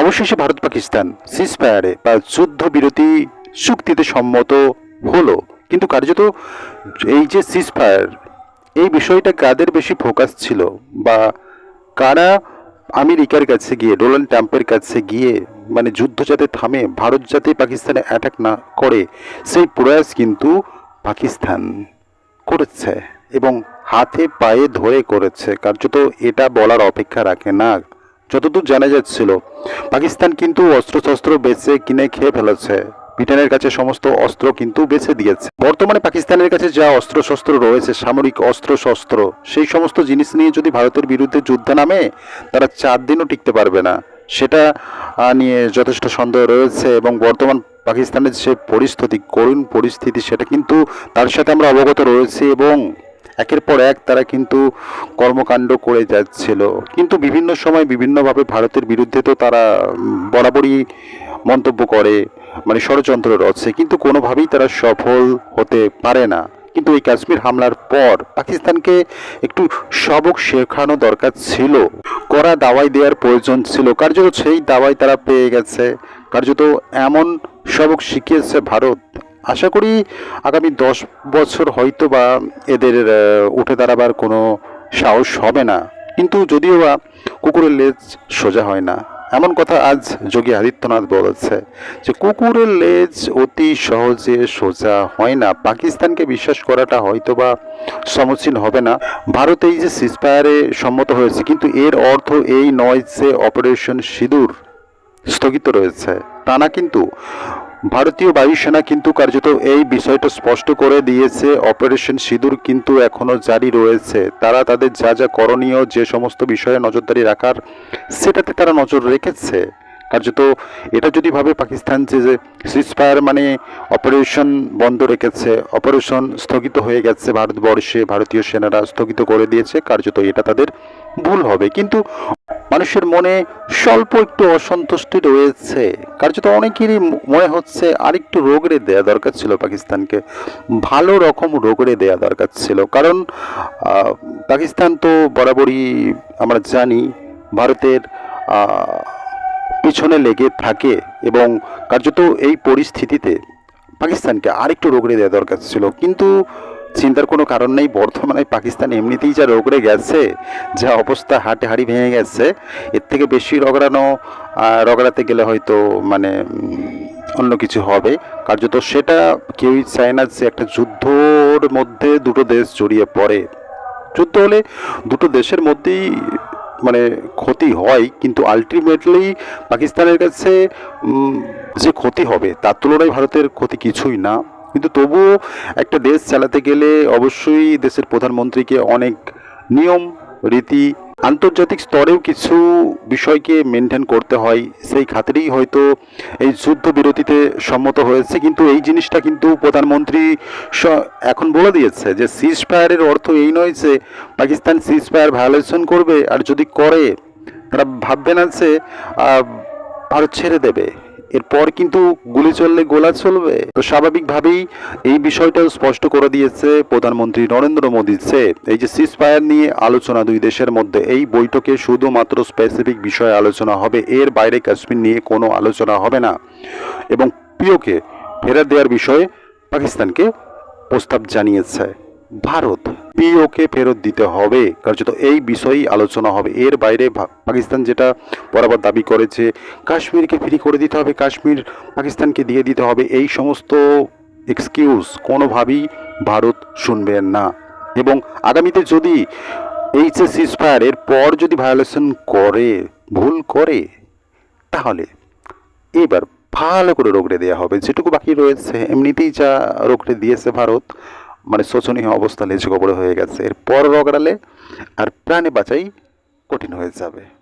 অবশেষে ভারত পাকিস্তান সিজফায়ারে বা যুদ্ধবিরতি চুক্তিতে সম্মত হলো। কিন্তু কার্যত এই যে সিজফায়ার এই বিষয়টা কাদের বেশি ফোকাস ছিল? বা কারা আমেরিকার কাছে গিয়ে, ডোনাল্ড ট্রাম্পের কাছে গিয়ে মানে যুদ্ধ যাতে থামে, ভারত যাতে পাকিস্তানে অ্যাটাক না করে, সেই প্রয়াস কিন্তু পাকিস্তান করেছে এবং হাতে পায়ে ধরে করেছে। কার্যত এটা বলার অপেক্ষা রাখে না যতদূর জানা যাচ্ছিল, পাকিস্তান কিন্তু অস্ত্রশস্ত্র বেচে কিনে খেয়ে ফেলেছে। ব্রিটেনের কাছে সমস্ত অস্ত্র কিন্তু বেছে দিয়েছে। বর্তমানে পাকিস্তানের কাছে যা অস্ত্রশস্ত্র রয়েছে, সামরিক অস্ত্রশস্ত্র, সেই সমস্ত জিনিস নিয়ে যদি ভারতের বিরুদ্ধে যুদ্ধে নামে, তারা চার দিনও টিকতে পারবে না। সেটা নিয়ে যথেষ্ট সন্দেহ রয়েছে এবং বর্তমান পাকিস্তানের যে পরিস্থিতি, করুণ পরিস্থিতি, সেটা কিন্তু তার সাথে আমরা অবগত রয়েছি এবং একের পর এক তারা কিন্তু কর্মকাণ্ড করে যাচ্ছিল। কিন্তু বিভিন্ন সময় বিভিন্নভাবে ভারতের বিরুদ্ধে তো তারা বরাবরই মন্তব্য করে মানে ষড়যন্ত্র রচ্ছে কিন্তু কোনোভাবেই তারা সফল হতে পারে না। কিন্তু এই কাশ্মীর হামলার পর পাকিস্তানকে একটু সবক শেখানো দরকার ছিল। করা দাওয়াই দেওয়ার প্রয়োজন ছিল। কার্যত সেই দাওয়াই তারা পেয়ে গেছে। কার্যত এমন সবক শিখিয়েছে ভারত। আশা করি আগামী দশ বছর হয়তো বা এদের উঠে দাঁড়াবার কোনো সাহস হবে না। কিন্তু যদিও বা কুকুরের লেজ সোজা হয় না। এমন কথা আজ যোগী আদিত্যনাথ বলেছে যে, কুকুরের লেজ অতি সহজে সোজা হয় না। পাকিস্তানকে বিশ্বাস করাটা হয়তো বা সমীচীন হবে না। ভারত এই যে সিসফায়ারে সম্মত হয়েছে, কিন্তু এর অর্থ এই নয় যে অপারেশন সিঁদুর স্থগিত রয়েছে। তা না, কিন্তু ভারতীয় বায়ুসেনা কিন্তু কার্যত এই বিষয়টা স্পষ্ট করে দিয়েছে, অপারেশন সিঁদুর কিন্তু এখনও জারি রয়েছে। তারা তাদের যা যা করণীয় যে সমস্ত বিষয়ে নজরদারি রাখার, সেটাতে তারা নজর রেখেছে। কার্যত এটা যদি ভাবে পাকিস্তান যে যে সিজফায়ার মানে অপারেশন বন্ধ রেখেছে অপারেশন স্থগিত হয়ে গেছে ভারতবর্ষে, ভারতীয় সেনারা স্থগিত করে দিয়েছে, কার্যত এটা তাদের ভুল হবে। কিন্তু মানুষের মনে স্বল্প একটু অসন্তুষ্টি রয়েছে। কার্যত অনেকেরই মনে হচ্ছে আরেকটু রোগড়ে দেওয়া দরকার ছিল পাকিস্তানকে। ভালো রকম রোগড়ে দেওয়া দরকার ছিল। কারণ পাকিস্তান তো বরাবরই আমরা জানি, ভারতের পিছনে লেগে থাকে এবং কার্যত এই পরিস্থিতিতে পাকিস্তানকে আরেকটু রোগড়ে দেওয়া দরকার ছিল। কিন্তু চিন্তার কোনো কারণ নেই। বর্তমানে পাকিস্তান এমনিতেই যা রোগড়ে গেছে, যা অবস্থা হাটে হাড়ি ভেঙে গেছে, এর থেকে বেশি রগড়ানো রগড়াতে গেলে হয়তো মানে অন্য কিছু হবে। কার্যত সেটা কেউই চায় না যে একটা যুদ্ধর মধ্যে দুটো দেশ জড়িয়ে পড়ে। যুদ্ধ হলে দুটো দেশের মধ্যেই মানে ক্ষতি হয়, কিন্তু আলটিমেটলি পাকিস্তানের কাছে যে ক্ষতি হবে, তার তুলনায় ভারতের ক্ষতি কিছুই না। কিন্তু তবুও একটা দেশ চালাতে গেলে অবশ্যই দেশের প্রধানমন্ত্রীকে অনেক নিয়ম, রীতি আন্তর্জাতিক স্তরেও কিছু বিষয়কে মেনটেন করতে হয়, সেই খাতিরেই হয়তো এই যুদ্ধ বিরতিতে সম্মত হয়েছে। কিন্তু এই জিনিসটা কিন্তু প্রধানমন্ত্রী এখন বলে দিয়েছে যে সিজ ফায়ারের অর্থ এই নয় যে, পাকিস্তান সিজ ফায়ার ভায়োলেশন করবে, আর যদি করে, তারা ভাববে না যে ভারত ছেড়ে দেবে। এরপর কিন্তু গুলি চললে গোলা চলবে। তো স্বাভাবিকভাবেই এই বিষয়টা স্পষ্ট করে দিয়েছে প্রধানমন্ত্রী নরেন্দ্র মোদী সে এই যে সিজ ফায়ার নিয়ে আলোচনা দুই দেশের মধ্যে, এই বৈঠকে শুধুমাত্র স্পেসিফিক বিষয়ে আলোচনা হবে, এর বাইরে কাশ্মীর নিয়ে কোনো আলোচনা হবে না। এবং প্রিয়কে ফেরত দেওয়ার বিষয়ে পাকিস্তানকে প্রস্তাব জানিয়েছে ভারত। পিওকে ফেরত দিতে হবে। কার্যত এই বিষয়েই আলোচনা হবে। এর বাইরে পাকিস্তান যেটা বরাবর দাবি করেছে, কাশ্মীরকে ফ্রি করে দিতে হবে, কাশ্মীর পাকিস্তানকে দিয়ে দিতে হবে। এই সমস্ত এক্সকিউজ কোনোভাবেই ভারত শুনবে না। এবং আগামীতে যদি এই যে সিজফায়ার এর পর যদি ভায়োলেশন করে, ভুল করে, তাহলে এবার ভালো করে রোগড়ে দেওয়া হবে। যেটুকু বাকি রয়েছে, এমনিতেই যা রোগড়ে দিয়েছে ভারত মানে শোচনীয় অবস্থা লেজ কবরে হয়ে গেছে। এরপর রগড়ালে আর প্রাণে বাঁচাই কঠিন হয়ে যাবে।